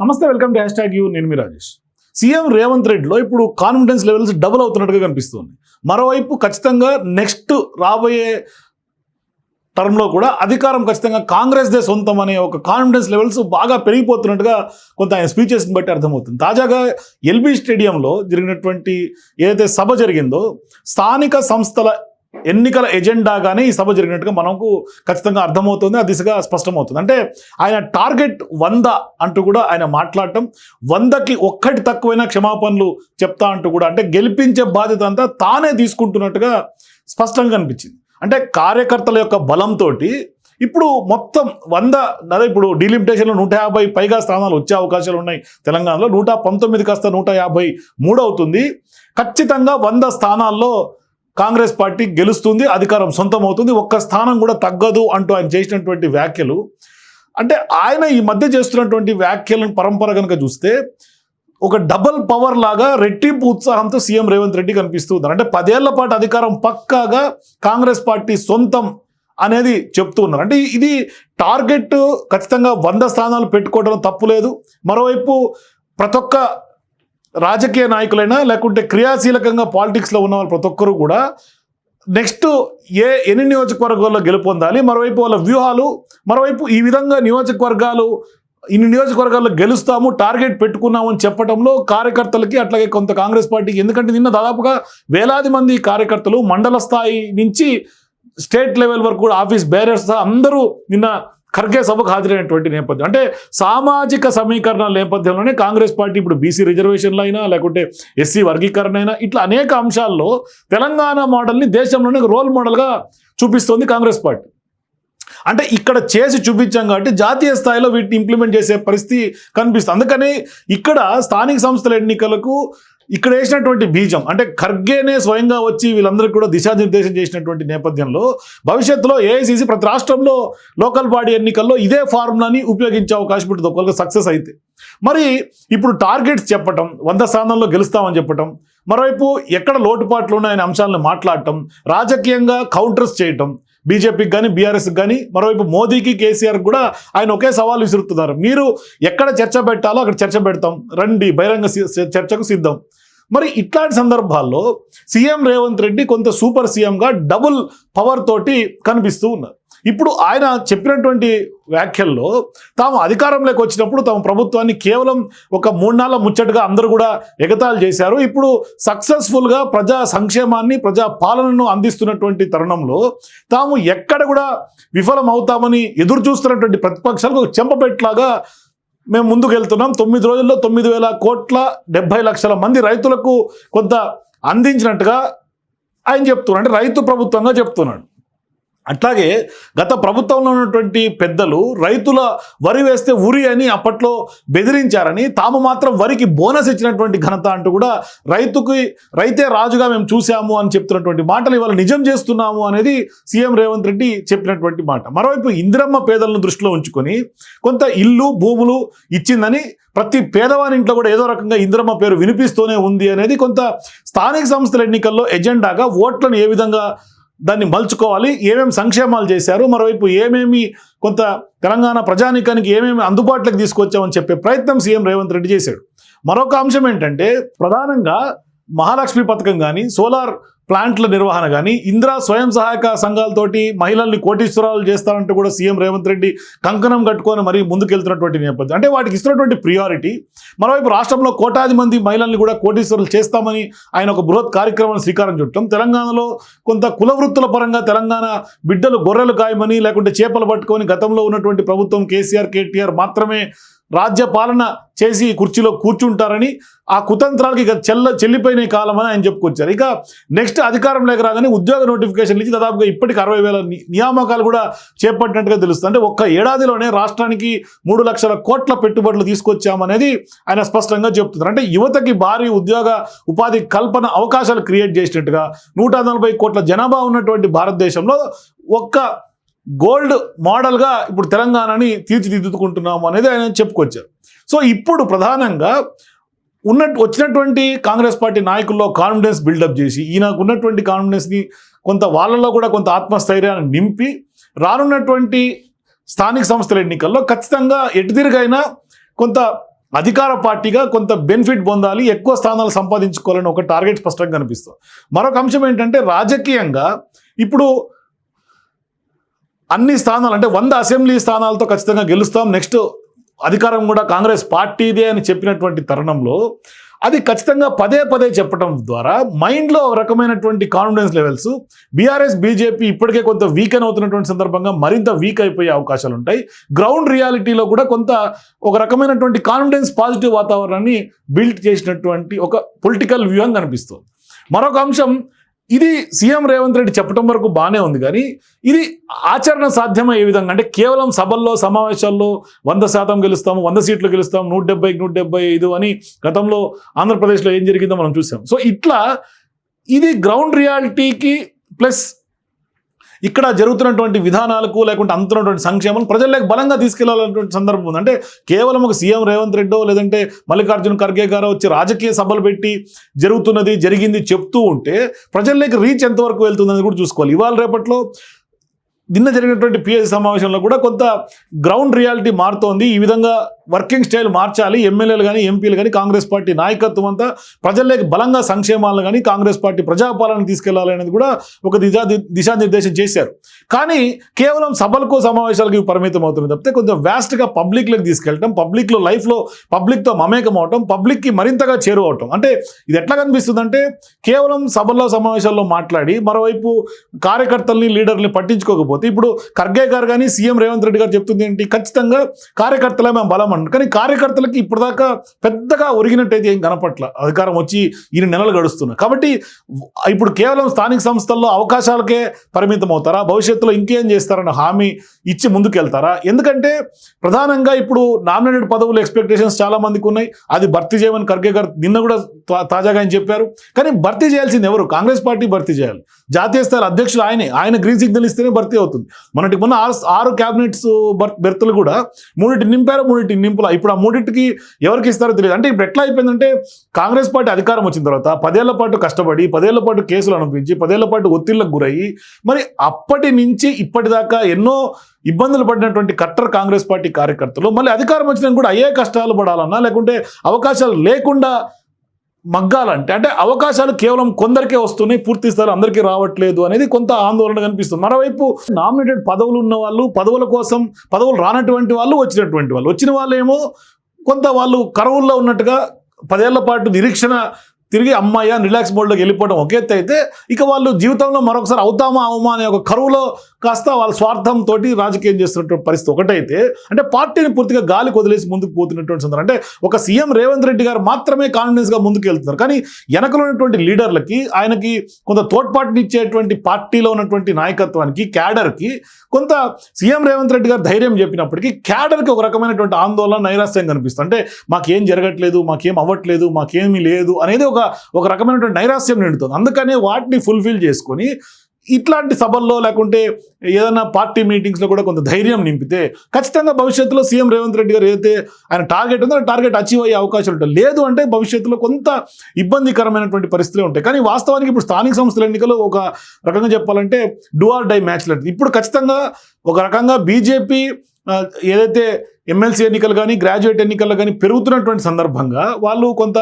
Namaste welcome to hashtag U. నేను మీ Rajesh. CM Revanth రెడ్డిలో ఇప్పుడు కాన్ఫిడెన్స్ లెవెల్స్ డబుల్ అవుతున్నట్టుగా కనిపిస్తుంది. మరోవైపు ఖచ్చితంగా నెక్స్ట్ రాబోయే టర్మ్లో కూడా అధికారం ఖచ్చితంగా కాంగ్రెస్దే సొంతం అనే ఒక కాన్ఫిడెన్స్ లెవెల్స్ బాగా పెరిగిపోతున్నట్టుగా కొంత ఆయన స్పీచెస్ని బట్టి అర్థమవుతుంది. తాజాగా ఎల్బీ స్టేడియంలో జరిగినటువంటి ఏదైతే సభ జరిగిందో స్థానిక సంస్థల ఎన్నికల ఎజెండాగానే ఈ సభ జరిగినట్టుగా మనకు ఖచ్చితంగా అర్థమవుతుంది ఆ దిశగా స్పష్టమవుతుంది. అంటే ఆయన టార్గెట్ వంద అంటూ కూడా ఆయన మాట్లాడటం వందకి ఒక్కటి తక్కువైనా క్షమాపణలు చెప్తా అంటూ కూడా అంటే గెలిపించే బాధ్యత అంతా తానే తీసుకుంటున్నట్టుగా స్పష్టంగా కనిపించింది అంటే కార్యకర్తల యొక్క బలంతో ఇప్పుడు మొత్తం వంద అదే ఇప్పుడు డీలిమిటేషన్లో నూట యాభై పైగా స్థానాలు వచ్చే అవకాశాలు ఉన్నాయి తెలంగాణలో నూట పంతొమ్మిది కాస్త నూట యాభై మూడు అవుతుంది. ఖచ్చితంగా వంద స్థానాల్లో కాంగ్రెస్ పార్టీ గెలుస్తుంది అధికారం సొంతం అవుతుంది ఒక్క స్థానం కూడా తగ్గదు అంటూ ఆయన చేసినటువంటి వ్యాఖ్యలు. అంటే ఆయన ఈ మధ్య చేస్తున్నటువంటి వ్యాఖ్యలను పరంపర కనుక చూస్తే ఒక డబల్ పవర్ లాగా రెట్టింపు ఉత్సాహంతో సీఎం రేవంత్ రెడ్డి కనిపిస్తూ అంటే పదేళ్ళ పాటు అధికారం పక్కాగా కాంగ్రెస్ పార్టీ సొంతం అనేది చెప్తూ ఉన్నారు. అంటే ఇది టార్గెట్ ఖచ్చితంగా వంద స్థానాలు పెట్టుకోవడం తప్పులేదు మరోవైపు ప్రతి ఒక్క రాజకీయ నాయకులైనా లేకుంటే క్రియాశీలకంగా పాలిటిక్స్లో ఉన్న వాళ్ళు ప్రతి ఒక్కరు కూడా నెక్స్ట్ ఏ ఎన్ని నియోజకవర్గాల్లో గెలుపొందాలి మరోవైపు వాళ్ళ వ్యూహాలు మరోవైపు ఈ విధంగా నియోజకవర్గాలు ఇన్ని నియోజకవర్గాల్లో గెలుస్తాము టార్గెట్ పెట్టుకున్నాము అని చెప్పడంలో కార్యకర్తలకి అట్లాగే కొంత కాంగ్రెస్ పార్టీకి ఎందుకంటే నిన్న దాదాపుగా వేలాది మంది కార్యకర్తలు మండల స్థాయి నుంచి స్టేట్ లెవెల్ వరకు కూడా ఆఫీస్ బేరర్స్ అందరూ నిన్న ఖర్గే సభకు హాజరైనటువంటి నేపథ్యం. అంటే సామాజిక సమీకరణల నేపథ్యంలోనే కాంగ్రెస్ పార్టీ ఇప్పుడు బీసీ రిజర్వేషన్లు అయినా లేకుంటే ఎస్సీ వర్గీకరణ అయినా ఇట్లా అనేక అంశాల్లో తెలంగాణ మోడల్ని దేశంలోనే రోల్ మోడల్గా చూపిస్తోంది కాంగ్రెస్ పార్టీ. అంటే ఇక్కడ చేసి చూపించాం కాబట్టి జాతీయ స్థాయిలో వీటిని ఇంప్లిమెంట్ చేసే పరిస్థితి కనిపిస్తుంది. అందుకని ఇక్కడ స్థానిక సంస్థల ఎన్నికలకు ఇక్కడ వేసినటువంటి బీజం అంటే ఖర్గేనే స్వయంగా వచ్చి వీళ్ళందరికీ కూడా దిశానిర్దేశం చేసినటువంటి నేపథ్యంలో భవిష్యత్తులో ఏఐసీసీ ప్రతి రాష్ట్రంలో లోకల్ బాడీ ఎన్నికల్లో ఇదే ఫార్ములాని ఉపయోగించే అవకాశం ఉంటుంది. ఒకవేళ సక్సెస్ అయితే మరి ఇప్పుడు టార్గెట్స్ చెప్పటం వంద స్థానంలో గెలుస్తామని చెప్పటం మరోవైపు ఎక్కడ లోటుపాట్లు ఉన్నాయనే అంశాలను మాట్లాడటం రాజకీయంగా కౌంటర్స్ చేయటం బీజేపీకి కానీ బీఆర్ఎస్కి కానీ మరోవైపు మోదీకి కేసీఆర్ కూడా ఆయన ఒకే సవాల్ విసురుతున్నారు. మీరు ఎక్కడ చర్చ పెట్టాలో అక్కడ చర్చ పెడతాం. రండి బహిరంగ సి- చర్చకు సిద్ధం. మరి ఇట్లాంటి సందర్భాల్లో సీఎం రేవంత్ రెడ్డి కొంత సూపర్ సీఎంగా డబుల్ పవర్ తోటి కనిపిస్తూ ఉన్నారు. ఇప్పుడు ఆయన చెప్పినటువంటి వ్యాఖ్యల్లో తాము అధికారంలోకి వచ్చినప్పుడు తమ ప్రభుత్వాన్ని కేవలం ఒక మూడు నాళ్ళ ముచ్చటగా అందరూ కూడా ఎగతాలు చేశారు. ఇప్పుడు సక్సెస్ఫుల్గా ప్రజా సంక్షేమాన్ని ప్రజా పాలనను అందిస్తున్నటువంటి తరుణంలో తాము ఎక్కడ కూడా విఫలం అవుతామని ఎదురు చూస్తున్నటువంటి ప్రతిపక్షాలకు చెంపపెట్లాగా మేము ముందుకు వెళ్తున్నాం తొమ్మిది రోజుల్లో తొమ్మిది వేల కోట్ల డెబ్బై లక్షల మంది రైతులకు కొంత అందించినట్టుగా ఆయన చెప్తున్నాడు. అంటే రైతు ప్రభుత్వంగా చెప్తున్నాడు. అట్లాగే గత ప్రభుత్వంలో ఉన్నటువంటి పెద్దలు రైతుల వరి వేస్తే ఉరి అని అప్పట్లో బెదిరించారని తాము మాత్రం వరికి బోనస్ ఇచ్చినటువంటి ఘనత అంటూ కూడా రైతుకి రైతే రాజుగా మేము చూసాము అని చెప్తున్నటువంటి మాటలు ఇవాళ నిజం చేస్తున్నాము అనేది సీఎం రేవంత్ రెడ్డి చెప్పినటువంటి మాట. మరోవైపు ఇందిరమ్మ పేదలను దృష్టిలో ఉంచుకొని కొంత ఇల్లు భూములు ఇచ్చిందని ప్రతి పేదవాని ఇంట్లో కూడా ఏదో రకంగా ఇందిరమ్మ పేరు వినిపిస్తూనే ఉంది అనేది కొంత స్థానిక సంస్థల ఎన్నికల్లో ఎజెండాగా ఓట్లను ఏ విధంగా దాన్ని మలుచుకోవాలి. ఏమేమి సంక్షేమాలు చేశారు మరోవైపు ఏమేమి కొంత తెలంగాణ ప్రజానికానికి ఏమేమి అందుబాటులోకి తీసుకొచ్చామని చెప్పే ప్రయత్నం సీఎం రేవంత్ రెడ్డి చేశాడు. మరొక అంశం ఏంటంటే ప్రధానంగా మహాలక్ష్మి పథకం కానీ సోలార్ ప్లాంట్ల నిర్వహణ కానీ ఇందిరా స్వయం సహాయక సంఘాలతోటి మహిళల్ని కోటీశ్వరాలు చేస్తారంటూ కూడా సీఎం రేవంత్ రెడ్డి కంకణం కట్టుకొని మరీ ముందుకెళ్తున్నటువంటి నేపథ్యం. అంటే వాటికి ఇస్తున్నటువంటి ప్రియారిటీ మరోవైపు రాష్ట్రంలో కోటాది మంది మహిళల్ని కూడా కోటీశ్వరులు చేస్తామని ఆయన ఒక బృహత్ కార్యక్రమాన్ని శ్రీకారం చుట్టడం తెలంగాణలో కొంత కుల వృత్తుల పరంగా తెలంగాణ బిడ్డలు గొర్రెలు కాయమని లేకుంటే చేపలు పట్టుకొని గతంలో ఉన్నటువంటి ప్రభుత్వం కేసీఆర్ కేటీఆర్ మాత్రమే రాజ్యపాలన చేసి కుర్చీలో కూర్చుంటారని ఆ కుతంత్రాలకి ఇక చెల్ల చెల్లిపోయిన కాలం అని ఆయన చెప్పుకొచ్చారు. ఇక నెక్స్ట్ అధికారంలోకి రాగానే ఉద్యోగ నోటిఫికేషన్ ఇచ్చి దాదాపుగా ఇప్పటికి అరవై వేల నియామకాలు కూడా చేపట్టినట్టుగా తెలుస్తుంది. అంటే ఒక్క ఏడాదిలోనే రాష్ట్రానికి మూడు లక్షల కోట్ల పెట్టుబడులు తీసుకొచ్చామనేది ఆయన స్పష్టంగా చెప్తున్నారు. అంటే యువతకి భారీ ఉద్యోగ ఉపాధి కల్పన అవకాశాలు క్రియేట్ చేసినట్టుగా నూట నలభై కోట్ల జనాభా ఉన్నటువంటి భారతదేశంలో ఒక్క గోల్డ్ మోడల్గా ఇప్పుడు తెలంగాణని తీర్చిదిద్దుకుంటున్నాము అనేది ఆయన చెప్పుకొచ్చారు. సో ఇప్పుడు ప్రధానంగా ఉన్నట్టు వచ్చినటువంటి కాంగ్రెస్ పార్టీ నాయకుల్లో కాన్ఫిడెన్స్ బిల్డప్ చేసి ఈయనకు ఉన్నటువంటి కాన్ఫిడెన్స్ని కొంత వాళ్ళలో కూడా కొంత ఆత్మస్థైర్యాన్ని నింపి రానున్నటువంటి స్థానిక సంస్థల ఎన్నికల్లో ఖచ్చితంగా ఎటుదిరిగైనా కొంత అధికార పార్టీగా కొంత బెనిఫిట్ పొందాలి ఎక్కువ స్థానాలు సంపాదించుకోవాలని ఒక టార్గెట్ స్పష్టంగా కనిపిస్తుంది. మరొక అంశం ఏంటంటే రాజకీయంగా ఇప్పుడు అన్ని స్థానాలు అంటే వంద అసెంబ్లీ స్థానాలతో ఖచ్చితంగా గెలుస్తాం. నెక్స్ట్ అధికారం కూడా కాంగ్రెస్ పార్టీదే అని చెప్పినటువంటి తరుణంలో అది ఖచ్చితంగా పదే పదే చెప్పడం ద్వారా మైండ్లో ఒక రకమైనటువంటి కాన్ఫిడెన్స్ లెవెల్స్ బీఆర్ఎస్ బీజేపీ ఇప్పటికే కొంత వీకెన్ అవుతున్నటువంటి సందర్భంగా మరింత వీక్ అయిపోయే అవకాశాలు ఉంటాయి. గ్రౌండ్ రియాలిటీలో కూడా కొంత ఒక రకమైనటువంటి కాన్ఫిడెన్స్ పాజిటివ్ వాతావరణాన్ని బిల్డ్ చేసినటువంటి ఒక పొలిటికల్ వ్యూ అని కనిపిస్తుంది. మరొక అంశం ఇది సీఎం రేవంత్ రెడ్డి చెప్పడం వరకు బాగానే ఉంది కానీ ఇది ఆచరణ సాధ్యమయ్యే విధంగా అంటే కేవలం సభల్లో సమావేశాల్లో వంద శాతం గెలుస్తాము వంద సీట్లు గెలుస్తాం నూట డెబ్బై నూట డెబ్బై ఐదు అని గతంలో ఆంధ్రప్రదేశ్లో ఏం జరిగిందో మనం చూసాం. సో ఇట్లా ఇది గ్రౌండ్ రియాలిటీకి ప్లస్ ఇక్కడ జరుగుతున్నటువంటి విధానాలకు లేకుంటే అందుతున్నటువంటి సంక్షేమం ప్రజల్లోకి బలంగా తీసుకెళ్ళాలన్నటువంటి సందర్భం ఉంది. అంటే కేవలం ఒక సీఎం రేవంత్ రెడ్డో లేదంటే మల్లికార్జున ఖర్గే గారో వచ్చి రాజకీయ సభలు పెట్టి జరుగుతున్నది జరిగింది చెప్తూ ఉంటే ప్రజల్లోకి రీచ్ ఎంతవరకు వెళ్తుందని కూడా చూసుకోవాలి. ఇవాళ రేపట్లో నిన్న జరిగినటువంటి పిఎస్ సమావేశంలో కూడా కొంత గ్రౌండ్ రియాలిటీ మారుతోంది. ఈ విధంగా వర్కింగ్ స్టైల్ మార్చాలి. ఎమ్మెల్యేలు కానీ ఎంపీలు కానీ కాంగ్రెస్ పార్టీ నాయకత్వం అంతా ప్రజల్లోకి బలంగా సంక్షేమాలను కానీ కాంగ్రెస్ పార్టీ ప్రజాపాలన తీసుకెళ్ళాలి అనేది కూడా ఒక దిశా దిశానిర్దేశం చేశారు. కానీ కేవలం సభలకు సమావేశాలకు పరిమితం అవుతుంది తప్పితే కొంచెం వ్యాస్ట్గా పబ్లిక్లోకి తీసుకెళ్ళటం పబ్లిక్లో లైఫ్లో పబ్లిక్తో మమేకం అవటం పబ్లిక్కి మరింతగా చేరువవటం అంటే ఇది ఎట్లా కనిపిస్తుంది అంటే కేవలం సభల్లో సమావేశాల్లో మాట్లాడి మరోవైపు కార్యకర్తల్ని లీడర్ని పట్టించుకోకపోతే ఇప్పుడు ఖర్గే గారు కానీ సీఎం రేవంత్ రెడ్డి గారు చెప్తుంది ఏంటి? ఖచ్చితంగా కార్యకర్తలే మేము బలం అంటారు కానీ కార్యకర్తలకి ఇప్పటిదాకా పెద్దగా ఒరిగినట్టయితే ఏం కనపట్ల? అధికారం వచ్చి ఇన్ని నెలలు గడుస్తున్నాయి కాబట్టి ఇప్పుడు కేవలం స్థానిక సంస్థల్లో అవకాశాలకే పరిమితం అవుతారా? భవిష్యత్తులో ఇంకేం చేస్తారన్న హామీ ఇచ్చి ముందుకెళ్తారా? ఎందుకంటే ప్రధానంగా ఇప్పుడు నామినేటెడ్ పదవులు ఎక్స్పెక్టేషన్స్ చాలా మందికి ఉన్నాయి. అది భర్తీ చేయమని ఖర్గే గారు నిన్న కూడా తా- తాజాగా ఆయన చెప్పారు. కానీ భర్తీ చేయాల్సింది ఎవరు? కాంగ్రెస్ పార్టీ భర్తీ చేయాలి. జాతీయ స్థాయి అధ్యక్షులు ఆయనే. ఆయన గ్రీన్ సిగ్నల్ ఇస్తేనే భర్తీ అవుతుంది. మనకి మొన్న ఆరు ఆరు క్యాబినెట్స్ బర్త్ బెర్తులు కూడా మూడింటిని నింపారు మూడింటి నింపుల. ఇప్పుడు ఆ మూడింటికి ఎవరికి ఇస్తారో తెలియదు. అంటే ఇప్పుడు ఎట్లా అయిపోయిందంటే కాంగ్రెస్ పార్టీ అధికారం వచ్చిన తర్వాత పదేళ్ళ పాటు కష్టపడి పదేళ్ళ పాటు కేసులు అనిపించి పదేళ్ళ పాటు ఒత్తిళ్ళకు గురయ్యి మరి అప్పటి నుంచి ఇప్పటిదాకా ఎన్నో ఇబ్బందులు పడినటువంటి కట్టర్ కాంగ్రెస్ పార్టీ కార్యకర్తలు మళ్ళీ అధికారం వచ్చినా కూడా అయ్యే కష్టాలు పడాలన్నా లేకుంటే అవకాశాలు లేకుండా మగ్గాలంటే అంటే అవకాశాలు కేవలం కొందరికే వస్తున్నాయి పూర్తి స్థాయిలో అందరికీ రావట్లేదు అనేది కొంత ఆందోళన కనిపిస్తుంది. మరోవైపు నామినేటెడ్ పదవులు ఉన్న వాళ్ళు పదవుల కోసం పదవులు రానటువంటి వాళ్ళు వచ్చినటువంటి వాళ్ళు. వచ్చిన వాళ్ళు ఏమో కొంత వాళ్ళు కరువుల్లో ఉన్నట్టుగా పదేళ్ళ పాటు నిరీక్షణ తిరిగి అమ్మాయ రిలాక్స్ మోడ్లోకి వెళ్ళిపోవడం ఒక ఎత్తు అయితే ఇక వాళ్ళు జీవితంలో మరొకసారి అవుతామా అవమా అనే ఒక కరువులో కాస్త వాళ్ళ స్వార్థంతో రాజకీయం చేస్తున్నటువంటి పరిస్థితి ఒకటైతే అంటే పార్టీని పూర్తిగా గాలి వదిలేసి ముందుకు పోతున్నటువంటి సందర్భం. అంటే ఒక సీఎం రేవంత్ రెడ్డి గారు మాత్రమే కాన్ఫిడెన్స్గా ముందుకు వెళ్తున్నారు. కానీ వెనకలో ఉన్నటువంటి లీడర్లకి ఆయనకి కొంత తోడ్పాటునిచ్చేటువంటి పార్టీలో ఉన్నటువంటి నాయకత్వానికి క్యాడర్కి కొంత సీఎం రేవంత్ రెడ్డి గారు ధైర్యం చెప్పినప్పటికీ క్యాడర్కి ఒక రకమైనటువంటి ఆందోళన నైరాశ్యం కనిపిస్తుంది. అంటే మాకేం జరగట్లేదు మాకేం అవ్వట్లేదు మాకేమీ లేదు అనేది ఒక ఒక రకమైనటువంటి నైరాశ్యం నిండుతుంది. అందుకనే వాటిని ఫుల్ఫిల్ చేసుకొని ఇట్లాంటి సభల్లో లేకుంటే ఏదైనా పార్టీ మీటింగ్స్లో కూడా కొంత ధైర్యం నింపితే ఖచ్చితంగా భవిష్యత్తులో సీఎం రేవంత్ రెడ్డి గారు ఏదైతే ఆయన టార్గెట్ ఉందో ఆ టార్గెట్ అచీవ్ అయ్యే అవకాశాలు ఉంటాయి. లేదు అంటే భవిష్యత్తులో కొంత ఇబ్బందికరమైనటువంటి పరిస్థితులు ఉంటాయి. కానీ వాస్తవానికి ఇప్పుడు స్థానిక సంస్థల ఎన్నికలు ఒక రకంగా చెప్పాలంటే డూ ఆర్ డై మ్యాచ్ లాంటిది ఇప్పుడు ఖచ్చితంగా ఒక రకంగా బీజేపీ ఏదైతే ఎమ్మెల్సీ ఎన్నికలు కానీ గ్రాడ్యుయేట్ ఎన్నికల్లో కానీ పెరుగుతున్నటువంటి సందర్భంగా వాళ్ళు కొంత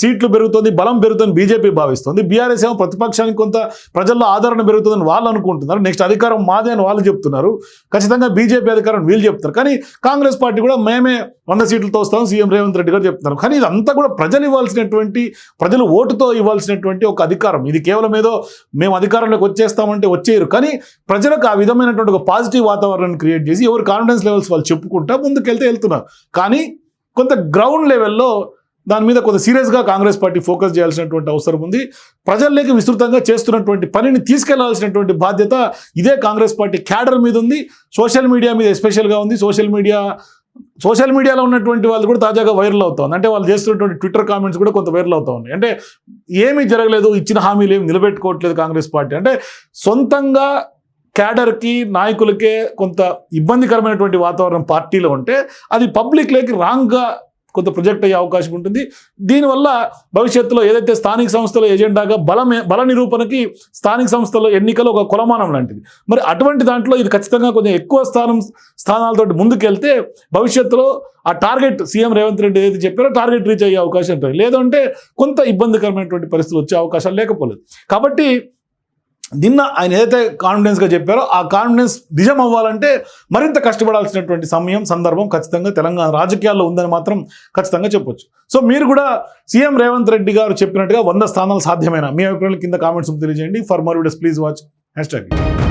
సీట్లు పెరుగుతుంది బలం పెరుగుతుంది బీజేపీ భావిస్తుంది. బీఆర్ఎస్ ఏమో ప్రతిపక్షానికి కొంత ప్రజల్లో ఆదరణ పెరుగుతుందని వాళ్ళు అనుకుంటున్నారు. నెక్స్ట్ అధికారం మాదే అని వాళ్ళు చెప్తున్నారు. ఖచ్చితంగా బీజేపీ అధికారం వీళ్ళు చెప్తారు కానీ కాంగ్రెస్ పార్టీ కూడా మేమే వంద సీట్లతో వస్తాం సీఎం రేవంత్ రెడ్డి గారు చెప్తున్నారు. కానీ ఇదంతా కూడా ప్రజలు ఇవ్వాల్సినటువంటి ప్రజలు ఓటుతో ఇవ్వాల్సినటువంటి ఒక అధికారం. ఇది కేవలం ఏదో మేము అధికారంలోకి వచ్చేస్తామంటే వచ్చేయరు. కానీ ప్రజలకు ఆ విధమైనటువంటి ఒక పాజిటివ్ వాతావరణాన్ని క్రియేట్ చేసి ఎవరు కాన్ఫిడెన్స్ లెవెల్స్ వాళ్ళు చెప్పుకుంటా ముందుకెళ్తే వెళ్తున్నారు కానీ కొంత గ్రౌండ్ లెవెల్లో దాని మీద కొంత సీరియస్గా కాంగ్రెస్ పార్టీ ఫోకస్ చేయాల్సినటువంటి అవసరం ఉంది. ప్రజల్లోకి విస్తృతంగా చేస్తున్నటువంటి పనిని తీసుకెళ్ళాల్సినటువంటి బాధ్యత ఇదే కాంగ్రెస్ పార్టీ క్యాడర్ మీద ఉంది. సోషల్ మీడియా మీద ఎస్పెషల్గా ఉంది. సోషల్ మీడియా సోషల్ మీడియాలో ఉన్నటువంటి వాళ్ళు కూడా తాజాగా వైరల్ అవుతుంది అంటే వాళ్ళు చేస్తున్నటువంటి ట్విట్టర్ కామెంట్స్ కూడా కొంత వైరల్ అవుతా ఉన్నాయి. అంటే ఏమీ జరగలేదు ఇచ్చిన హామీలు ఏమి నిలబెట్టుకోవట్లేదు కాంగ్రెస్ పార్టీ. అంటే సొంతంగా క్యాడర్కి నాయకులకే కొంత ఇబ్బందికరమైనటువంటి వాతావరణం పార్టీలో ఉంటే అది పబ్లిక్లోకి రాంగ్గా కొంత ప్రొజెక్ట్ అయ్యే అవకాశం ఉంటుంది. దీనివల్ల భవిష్యత్తులో ఏదైతే స్థానిక సంస్థల ఎజెండాగా బలమే బల నిరూపణకి స్థానిక సంస్థల ఎన్నికలు ఒక కొలమానం లాంటిది. మరి అటువంటి దాంట్లో ఇది ఖచ్చితంగా కొంచెం ఎక్కువ స్థానం స్థానాలతో ముందుకెళ్తే భవిష్యత్తులో ఆ టార్గెట్ సీఎం రేవంత్ రెడ్డి ఏదైతే చెప్పారో టార్గెట్ రీచ్ అయ్యే అవకాశం ఉంటుంది. లేదంటే కొంత ఇబ్బందికరమైనటువంటి పరిస్థితులు వచ్చే అవకాశాలు లేకపోలేదు. కాబట్టి నిన్న ఆయన ఏదైతే కాన్ఫిడెన్స్గా చెప్పారో ఆ కాన్ఫిడెన్స్ నిజం అవ్వాలంటే మరింత కష్టపడాల్సినటువంటి సమయం సందర్భం ఖచ్చితంగా తెలంగాణ రాజకీయాల్లో ఉందని మాత్రం ఖచ్చితంగా చెప్పొచ్చు. సో మీరు కూడా సీఎం రేవంత్ రెడ్డి గారు చెప్పినట్టుగా వంద స్థానాలు సాధ్యమైన? మీ అభిప్రాయాలు కింద కామెంట్స్ తెలియజేయండి. For more videos please watch hashtag